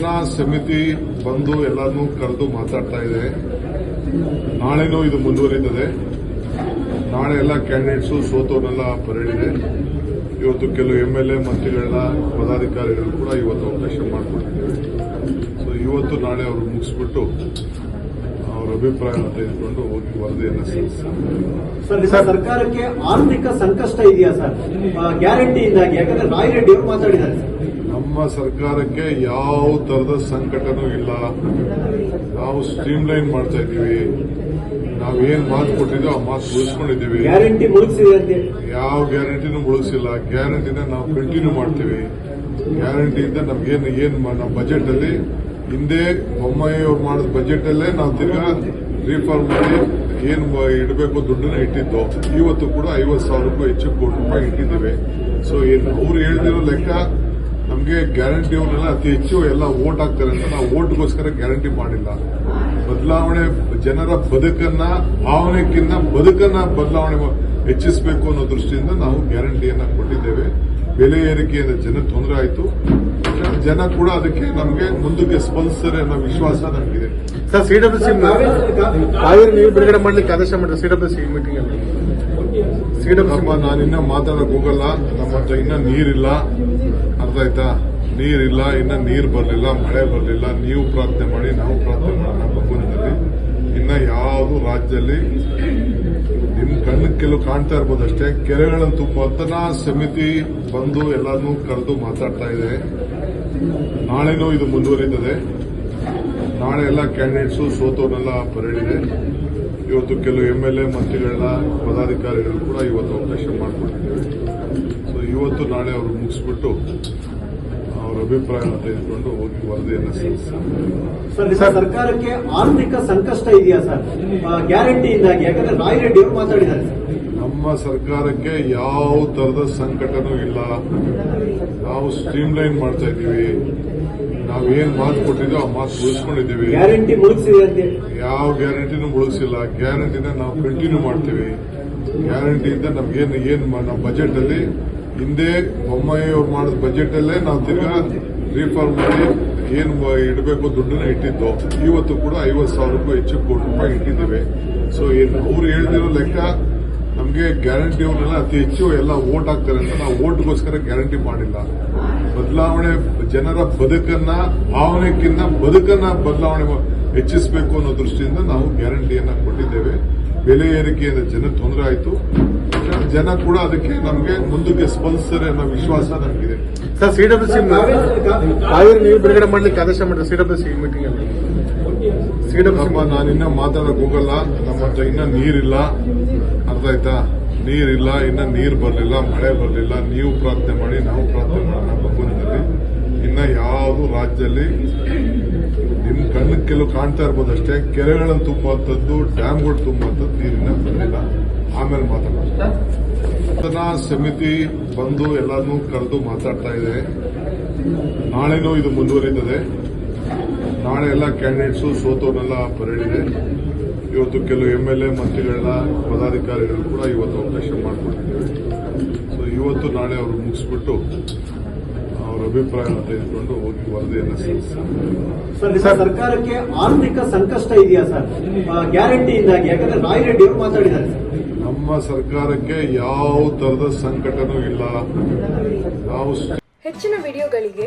ಸ್ಪಂದನಾ ಸಮಿತಿ ಬಂದು ಎಲ್ಲರನ್ನೂ ಕರೆದು ಮಾತಾಡ್ತಾ ಇದೆ. ನಾಳೆನೂ ಇದು ಮುಂದುವರಿತದೆ. ನಾಳೆ ಎಲ್ಲ ಕ್ಯಾಂಡಿಡೇಟ್ಸು ಸೋತವನ್ನೆಲ್ಲ ಪರಡಿದೆ ಇವತ್ತು ಕೆಲವು ಎಂ ಎಲ್ ಎ ಮಂತ್ರಿಗಳನ್ನ ಪದಾಧಿಕಾರಿಗಳು ಕೂಡ ಇವತ್ತು ಅವಕಾಶ ಮಾಡಿಕೊಡ್ತೀವಿ ಸೊ ಇವತ್ತು ನಾಳೆ ಅವರು ಮುಗಿಸ್ಬಿಟ್ಟು ಅವರ ಅಭಿಪ್ರಾಯವನ್ನು ತೆಗೆದುಕೊಂಡು ಹೋಗಿ ವರದಿಯನ್ನು ಸಲ್ಲಿಸ್ತಾರೆ. ಸರ್ಕಾರಕ್ಕೆ ಆರ್ಥಿಕ ಸಂಕಷ್ಟ ಇದೆಯಾ ಸರ್? ಗ್ಯಾರಂಟಿಯಿಂದಾಗಿ ಯಾಕಂದ್ರೆ ರಾಯ್ ರೆಡ್ಡಿ ಅವರು ಮಾತಾಡಿದ್ದಾರೆ. ನಮ್ಮ ಸರ್ಕಾರಕ್ಕೆ ಯಾವ ತರದ ಸಂಕಟನೂ ಇಲ್ಲ. ನಾವು ಸ್ಟ್ರೀಮ್ ಲೈನ್ ಮಾಡ್ತಾ ಇದ್ದೀವಿ. ನಾವೇನ್ ಮಾತು ಕೊಟ್ಟಿದ್ದೀವಿ ಆ ಮಾತು ಉಳಿಸ್ಕೊಂಡಿದ್ದೀವಿ ಯಾವ ಗ್ಯಾರಂಟಿನೂ ಮುಳುಗಿಸಿಲ್ಲ ಗ್ಯಾರಂಟಿನ ನಾವು ಕಂಟಿನ್ಯೂ ಮಾಡ್ತೀವಿ. ಗ್ಯಾರಂಟಿಯಿಂದ ನಮ್ಗೇನು ಏನ್ ನಮ್ಮ ಬಜೆಟ್ ಅಲ್ಲಿ ಹಿಂದೆ ಬೊಮ್ಮಾಯಿ ಅವ್ರು ಮಾಡಿದ ಬಜೆಟ್ ಅಲ್ಲೇ ನಾವು ತಿರ್ಗಾ ರಿಫಾರ್ಮ್ ಮಾಡಿ ಏನು ಇಡಬೇಕು ದುಡ್ಡನ್ನ ಇಟ್ಟಿದ್ದು. ಇವತ್ತು ಕೂಡ ಐವತ್ತು ಸಾವಿರ ರೂಪಾಯಿ ಹೆಚ್ಚು ಕೋಟಿ ರೂಪಾಯಿ ಇಟ್ಟಿದ್ದೇವೆ. ಸೊ ಏನು ಅವ್ರು ಹೇಳ್ತಿರೋ ಲೆಕ್ಕ ನಮಗೆ ಗ್ಯಾರಂಟಿ ಅವ್ರನ್ನೆಲ್ಲ ಅತಿ ಹೆಚ್ಚು ಎಲ್ಲ ಓಟ್ ಹಾಕ್ತಾರೆ ಅಂತ ನಾವು ಓಟ್ಗೋಸ್ಕರ ಗ್ಯಾರಂಟಿ ಮಾಡಿಲ್ಲ. ಬದಲಾವಣೆ ಜನರ ಬದುಕನ್ನ ಭಾವನೆಕ್ಕಿಂತ ಬದುಕನ್ನ ಬದಲಾವಣೆ ಹೆಚ್ಚಿಸಬೇಕು ಅನ್ನೋ ದೃಷ್ಟಿಯಿಂದ ನಾವು ಗ್ಯಾರಂಟಿಯನ್ನ ಕೊಟ್ಟಿದ್ದೇವೆ. ಬೆಲೆ ಏರಿಕೆಯಿಂದ ಜನ ತೊಂದರೆ ಆಯಿತು. ಜನ ಕೂಡ ಅದಕ್ಕೆ ನಮಗೆ ಮುಂದಕ್ಕೆ ಸ್ಪಂದಿಸ್ತಾರೆ ಅನ್ನೋ ವಿಶ್ವಾಸ ನಮಗಿದೆ. ಸರ್ ಸಿಡಬ್ಲ್ಯೂಸಿ ಕಾವೇರಿ ನೀರು ಬಿಡುಗಡೆ ಮಾಡಲಿಕ್ಕೆ ಆದೇಶ ಮಾಡಿದ್ರೆ ಸಿಡಬ್ಲ್ಯೂಸಿ ಮೀಟಿಂಗ್ ಅಲ್ಲಿ. ನಮ್ಮ ನಾನಿನ್ನ ಮಾತಾಡಕ್ ಹೋಗಲ್ಲ. ನಮ್ಮ ಹತ್ರ ಇನ್ನ ನೀರಿಲ್ಲ. ಅರ್ಥ ಆಯ್ತಾ? ನೀರಿಲ್ಲ, ಇನ್ನ ನೀರು ಬರಲಿಲ್ಲ, ಮಳೆ ಬರಲಿಲ್ಲ. ನೀವು ಪ್ರಾರ್ಥನೆ ಮಾಡಿ, ನಾವು ಪ್ರಾರ್ಥನೆ ಮಾಡೋಣ ಭಗವಂತನಲ್ಲಿ ಇನ್ನ ಯಾವುದು ರಾಜ್ಯದಲ್ಲಿ ನಿಮ್ ಕಣ್ಣು ಕೆಲವು ಕಾಣ್ತಾ ಇರ್ಬೋದು ಅಷ್ಟೇ. ಕೆರೆಗಳನ್ನು ತುಂಬುವಂತ ಸಮಿತಿ ಬಂದು ಎಲ್ಲಾನು ಕರೆದು ಮಾತಾಡ್ತಾ ಇದೆ. ನಾಳೆನೂ ಇದು ಮುಂದುವರಿತದೆ. ನಾಳೆ ಎಲ್ಲ ಕ್ಯಾಂಡಿಡೇಟ್ಸು ಸೋತೋನೆಲ್ಲ ಪರೇಡ್ ಇದೆ. ಇವತ್ತು ಕೆಲವು ಎಂ ಎಲ್ ಎ ಮಂತ್ರಿಗಳನ್ನ ಪದಾಧಿಕಾರಿಗಳು ಕೂಡ ಇವತ್ತು ಅವಕಾಶ ಮಾಡಿಕೊಟ್ಟಿದ್ದೇವೆ. ಸೊ ಇವತ್ತು ನಾಳೆ ಅವರು ಮುಗಿಸ್ಬಿಟ್ಟು ಅವರ ಅಭಿಪ್ರಾಯವನ್ನು ತೆಗೆದುಕೊಂಡು ಹೋಗಿ ವರದಿಯನ್ನು ಸಲ್ಲಿಸ್ತಾರೆ. ಸರ್ಕಾರಕ್ಕೆ ಆರ್ಥಿಕ ಸಂಕಷ್ಟ ಇದೆಯಾ ಸರ್? ಗ್ಯಾರಂಟಿಯಿಂದಾಗಿ ಯಾಕಂದ್ರೆ ರಾಯ್ ರೆಡ್ಡಿ ಅವರು ಮಾತಾಡಿದ್ದಾರೆ. ನಮ್ಮ ಸರ್ಕಾರಕ್ಕೆ ಯಾವ ತರದ ಸಂಕಟನೂ ಇಲ್ಲ. ನಾವು ಸ್ಟ್ರೀಮ್ ಲೈನ್ ಮಾಡ್ತಾ ಇದ್ದೀವಿ. ನಾವೇನ್ ಮಾತು ಕೊಟ್ಟಿದ್ದೋ ಆ ಮಾತು ಉಳಿಸ್ಕೊಂಡಿದ್ದೀವಿ ಯಾವ ಗ್ಯಾರಂಟಿನೂ ಉಳಿಸಿಲ್ಲ ಗ್ಯಾರಂಟಿನ ನಾವು ಕಂಟಿನ್ಯೂ ಮಾಡ್ತೀವಿ. ಗ್ಯಾರಂಟಿಯಿಂದ ನಮ್ಗೇನು ಏನ್ ನಮ್ಮ ಬಜೆಟ್ ಅಲ್ಲಿ ಹಿಂದೆ ಬೊಮ್ಮಾಯಿ ಅವ್ರು ಮಾಡಿದ ಬಜೆಟ್ ಅಲ್ಲೇ ನಾವು ತಿರ್ಗಾ ರಿಫಾರ್ಮ್ ಮಾಡಿ ಏನು ಇಡಬೇಕು ದುಡ್ಡನ್ನ ಇಟ್ಟಿದ್ದು. ಇವತ್ತು ಕೂಡ ಐವತ್ತು ರೂಪಾಯಿ ಹೆಚ್ಚು ಕೋಟಿ ರೂಪಾಯಿ ಇಟ್ಟಿದ್ದೇವೆ. ಸೊ ಏನು ಅವ್ರು ಹೇಳ್ತಿರೋ ಲೆಕ್ಕ ನಮಗೆ ಗ್ಯಾರಂಟಿ ಅವರೆಲ್ಲ ಅತಿ ಹೆಚ್ಚು ಎಲ್ಲ ಓಟ್ ಆಗ್ತಾರೆ ಅಂತ ನಾವು ಓಟ್ಗೋಸ್ಕರ ಗ್ಯಾರಂಟಿ ಮಾಡಿಲ್ಲ. ಬದಲಾವಣೆ ಜನರ ಬದುಕನ್ನ ಭಾವನೆಕ್ಕಿಂತ ಬದುಕನ್ನ ಬದಲಾವಣೆ ಹೆಚ್ಚಿಸಬೇಕು ಅನ್ನೋ ದೃಷ್ಟಿಯಿಂದ ನಾವು ಗ್ಯಾರಂಟಿಯನ್ನ ಕೊಟ್ಟಿದ್ದೇವೆ. ಬೆಲೆ ಏರಿಕೆಯಿಂದ ಜನ ತೊಂದರೆ ಆಯಿತು. ಜನ ಕೂಡ ಅದಕ್ಕೆ ನಮಗೆ ಮುಂದಕ್ಕೆ ಸ್ಪಂದಿಸ್ತಾರೆ ಅನ್ನೋ ವಿಶ್ವಾಸ ನಮಗಿದೆ. ಸರ್ ಸಿಡಬ್ಲ್ಯೂಸಿ ನೀರು ಬಿಡುಗಡೆ ಮಾಡಲಿಕ್ಕೆ ಆದೇಶ ಮಾಡಿದ್ರೆ ಸಿಡಬ್ಲ್ಯೂಸಿ ಮೀಟಿಂಗ್ ಅಲ್ಲಿ. ನಮ್ಮ ನಾನಿನ್ನ ಮಾತಾಡಕ್ ಹೋಗಲ್ಲ. ನಮ್ಮ ಹತ್ರ ಇನ್ನ ನೀರಿಲ್ಲ. ಅರ್ಥ ಆಯ್ತಾ ನೀರಿಲ್ಲ, ಇನ್ನ ನೀರು ಬರಲಿಲ್ಲ, ಮಳೆ ಬರಲಿಲ್ಲ. ನೀವು ಪ್ರಾರ್ಥನೆ ಮಾಡಿ, ನಾವು ಪ್ರಾರ್ಥನೆ ಮಾಡೋಣ ಇನ್ನ ಯಾವುದು ರಾಜ್ಯದಲ್ಲಿ ನಿಮ್ ಕಣ್ಣು ಕೆಲವು ಕಾಣ್ತಾ ಇರ್ಬೋದು ಅಷ್ಟೇ. ಕೆರೆಗಳನ್ನು ತುಂಬುವಂಥದ್ದು, ಡ್ಯಾಮ್ಗಳು ತುಂಬುವಂಥದ್ದು ನೀರಿನ ಬರಲಿಲ್ಲ. ಆಮೇಲೆ ಸ್ಪಂದನಾ ಸಮಿತಿ ಬಂದು ಎಲ್ಲಾನು ಕರೆದು ಮಾತಾಡ್ತಾ ಇದೆ. ನಾಳೆನೂ ಇದು ಮುಂದುವರಿತದೆ. ನಾಳೆ ಎಲ್ಲ ಕ್ಯಾಂಡಿಡೇಟ್ಸು ಸೋತೋರ್ನೆಲ್ಲ ಪರಿಣಿದೆ ಇವತ್ತು ಕೆಲವು ಎಂ ಎಲ್ ಎ ಮಂತ್ರಿಗಳೆಲ್ಲ ಪದಾಧಿಕಾರಿಗಳು ಕೂಡ ಇವತ್ತು ಅವಕಾಶ ಮಾಡಿಕೊಟ್ಟಿದ್ದೇವೆ ಸೊ ಇವತ್ತು ನಾಳೆ ಅವರು ಮುಗಿಸ್ಬಿಟ್ಟು ಅವರ ಅಭಿಪ್ರಾಯವನ್ನು ತೆಗೆದುಕೊಂಡು ಹೋಗಿ ವರದಿಯನ್ನು ಸಲ್ಲಿಸ್ತಾರೆ. ನಿಮ್ಮ ಸರ್ಕಾರಕ್ಕೆ ಆರ್ಥಿಕ ಸಂಕಷ್ಟ ಇದೆಯಾ ಸರ್? ಆ, ಗ್ಯಾರಂಟಿಯಿಂದಾಗಿ ಯಾಕಂದ್ರೆ ರಾಯರೆಡ್ಡಿ ಅವರು ಮಾತಾಡಿದ್ದಾರೆ. ಸರ್. ನಮ್ಮ ಸರ್ಕಾರಕ್ಕೆ ಯಾವ ತರದ ಸಂಕಟನೂ ಇಲ್ಲ. ನಾವು ಹೆಚ್ಚಿನ ವಿಡಿಯೋಗಳಿಗೆ